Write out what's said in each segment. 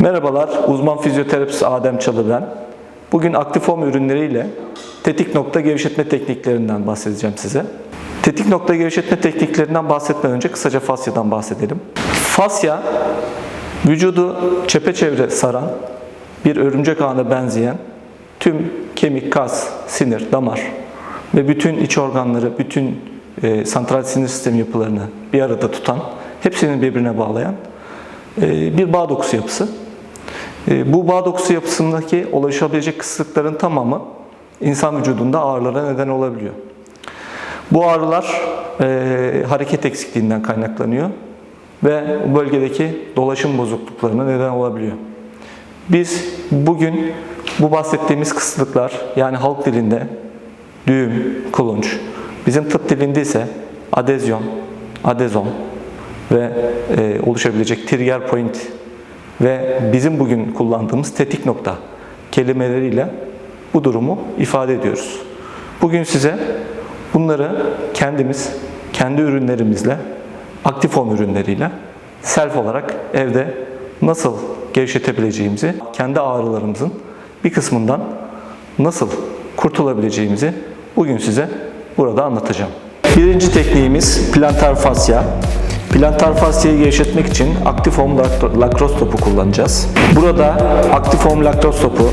Merhabalar, uzman fizyoterapist Adem Çalı ben. Bugün Aktifom ürünleriyle tetik nokta gevşetme tekniklerinden bahsedeceğim size. Tetik nokta gevşetme tekniklerinden bahsetmeden önce kısaca fasyadan bahsedelim. Fasya, vücudu çepeçevre saran, bir örümcek ağına benzeyen tüm kemik, kas, sinir, damar ve bütün iç organları, bütün e, santral sinir sistemi yapılarını bir arada tutan, hepsini birbirine bağlayan e, bir bağ dokusu yapısı. E, Bu bağ dokusu yapısındaki oluşabilecek kısıtlıkların tamamı insan vücudunda ağrılara neden olabiliyor. Bu ağrılar e, hareket eksikliğinden kaynaklanıyor ve bu bölgedeki dolaşım bozukluklarına neden olabiliyor. Biz bugün bu bahsettiğimiz kısıtlıklar yani halk dilinde düğüm, kulunç, bizim tıp dilinde ise adezyon, adezon ve e, oluşabilecek trigger point ve bizim bugün kullandığımız tetik nokta kelimeleriyle bu durumu ifade ediyoruz. Bugün size bunları kendimiz, kendi ürünlerimizle, Aktifon ürünleriyle self olarak evde nasıl gevşetebileceğimizi, kendi ağrılarımızın bir kısmından nasıl kurtulabileceğimizi bugün size burada anlatacağım. Birinci tekniğimiz plantar fasya. Plantar fasyayı gevşetmek için Actifoam lakros topu kullanacağız. Burada Actifoam lakros topu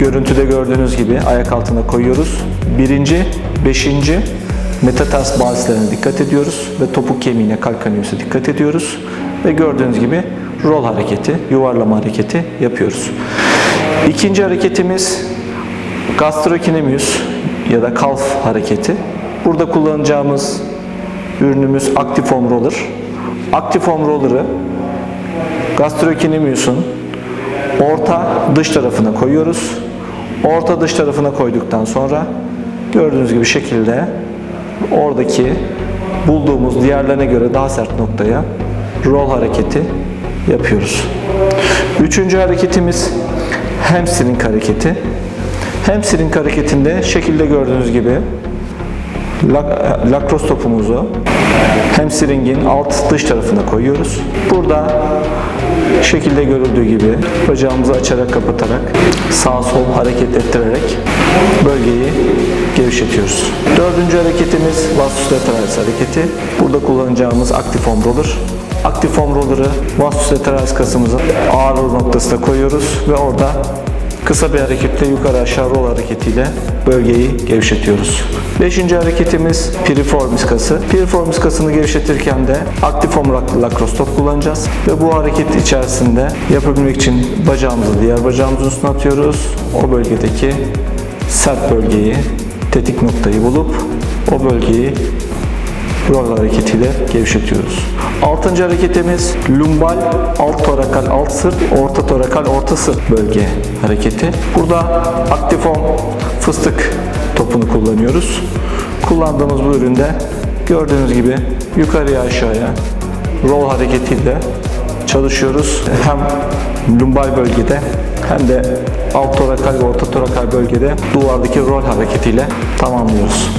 görüntüde gördüğünüz gibi ayak altına koyuyoruz. Birinci, beşinci metatars bazılarına dikkat ediyoruz ve topuk kemiğine kalkanıyorsa dikkat ediyoruz. Ve gördüğünüz gibi rol hareketi, yuvarlama hareketi yapıyoruz. İkinci hareketimiz gastrocnemius ya da kalf hareketi. Burada kullanacağımız ürünümüz Actifoam Roller. Actifoam Roller'ı gastrocnemius'un orta dış tarafına koyuyoruz. Orta dış tarafına koyduktan sonra gördüğünüz gibi şekilde oradaki bulduğumuz diğerlerine göre daha sert noktaya rol hareketi yapıyoruz. Üçüncü hareketimiz hamstring hareketi. Hamstring hareketinde şekilde gördüğünüz gibi lak- lakros topumuzu hamstringin alt dış tarafına koyuyoruz. Burada şekilde görüldüğü gibi bacağımızı açarak kapatarak sağ sol hareket ettirerek bölgeyi gevşetiyoruz. Dördüncü hareketimiz vastus lateralis hareketi. Burada kullanacağımız Actifoam roller. Actifoam roller'ı vastus lateralis kasımızın ağırlığı noktasına koyuyoruz ve orada Kısa bir hareketle yukarı aşağı rol hareketiyle bölgeyi gevşetiyoruz. Beşinci hareketimiz piriformis kası. Piriformis kasını gevşetirken de Actifoam lakrostop kullanacağız. Ve bu hareket içerisinde yapabilmek için bacağımızı diğer bacağımızın üstüne atıyoruz. O bölgedeki sert bölgeyi, tetik noktayı bulup o bölgeyi rol hareketiyle gevşetiyoruz. Altıncı hareketimiz lumbal, alt torakal, alt sırt, orta torakal, orta sırt bölge hareketi. Burada Actifoam fıstık topunu kullanıyoruz. Kullandığımız bu üründe gördüğünüz gibi yukarıya aşağıya rol hareketiyle çalışıyoruz. Hem lumbal bölgede hem de alt torakal ve orta torakal bölgede duvardaki rol hareketiyle tamamlıyoruz.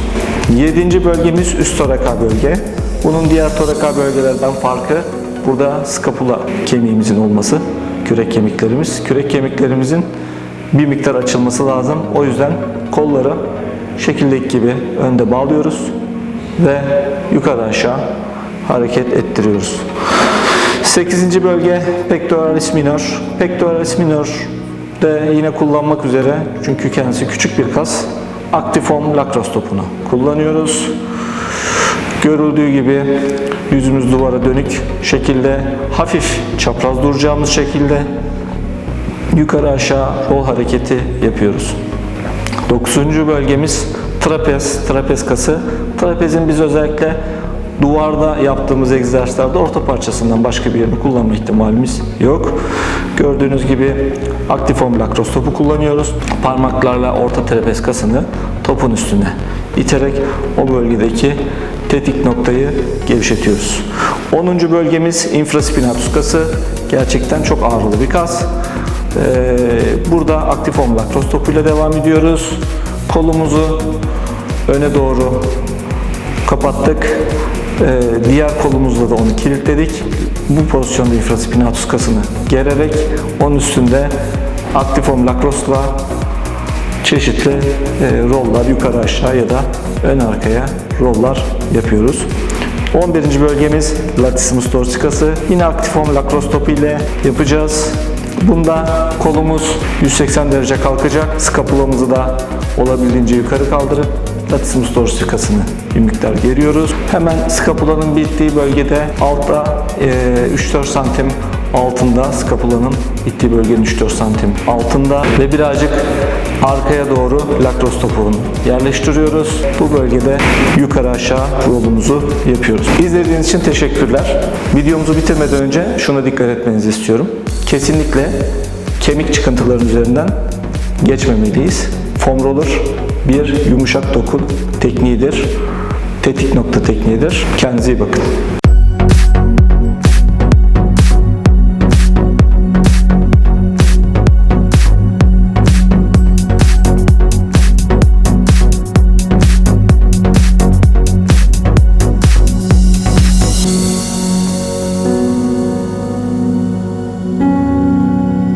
Yedinci bölgemiz üst torakal bölge. Bunun diğer torakal bölgelerden farkı burada skapula kemiğimizin olması. Kürek kemiklerimiz. Kürek kemiklerimizin bir miktar açılması lazım. O yüzden kolları şekildeki gibi önde bağlıyoruz ve yukarı aşağı hareket ettiriyoruz. 8. bölge pectoralis minor. Pectoralis minor de yine kullanmak üzere çünkü kendisi küçük bir kas. Actifoam lakros topunu kullanıyoruz. Görüldüğü gibi yüzümüz duvara dönük şekilde hafif çapraz duracağımız şekilde yukarı aşağı rol hareketi yapıyoruz. Dokuzuncu bölgemiz trapez, trapez kası. Trapezin biz özellikle duvarda yaptığımız egzersizlerde orta parçasından başka bir yerini kullanma ihtimalimiz yok. Gördüğünüz gibi Actifoam lakros topu kullanıyoruz. Parmaklarla orta trapez kasını topun üstüne iterek o bölgedeki tetik noktayı gevşetiyoruz. 10. bölgemiz infraspinatus kası. Gerçekten çok ağırlı bir kas. Ee, burada Actifoam lakros topuyla devam ediyoruz. Kolumuzu öne doğru kapattık Ee, diğer kolumuzla da onu kilitledik. Bu pozisyonda infraspinatus kasını gererek onun üstünde Actiform Lacroste'la çeşitli e, rollar yukarı aşağı ya da ön arkaya rollar yapıyoruz. 11. bölgemiz latissimus dorsicası. Yine Actiform Lacrosse topu ile yapacağız. Bunda kolumuz 180 derece kalkacak. Skapulamızı da olabildiğince yukarı kaldırıp latissimus dorsicasını bir miktar geriyoruz. Hemen skapulanın bittiği bölgede altta e, 3-4 santim altında skapulanın bittiği bölgenin 3-4 santim altında ve birazcık arkaya doğru lakros topuğunu yerleştiriyoruz. Bu bölgede yukarı aşağı rolumuzu yapıyoruz. İzlediğiniz için teşekkürler. Videomuzu bitirmeden önce şuna dikkat etmenizi istiyorum. Kesinlikle kemik çıkıntıların üzerinden geçmemeliyiz. Foam roller bir yumuşak doku tekniğidir. Tetik nokta tekniğidir. Kendinize iyi bakın.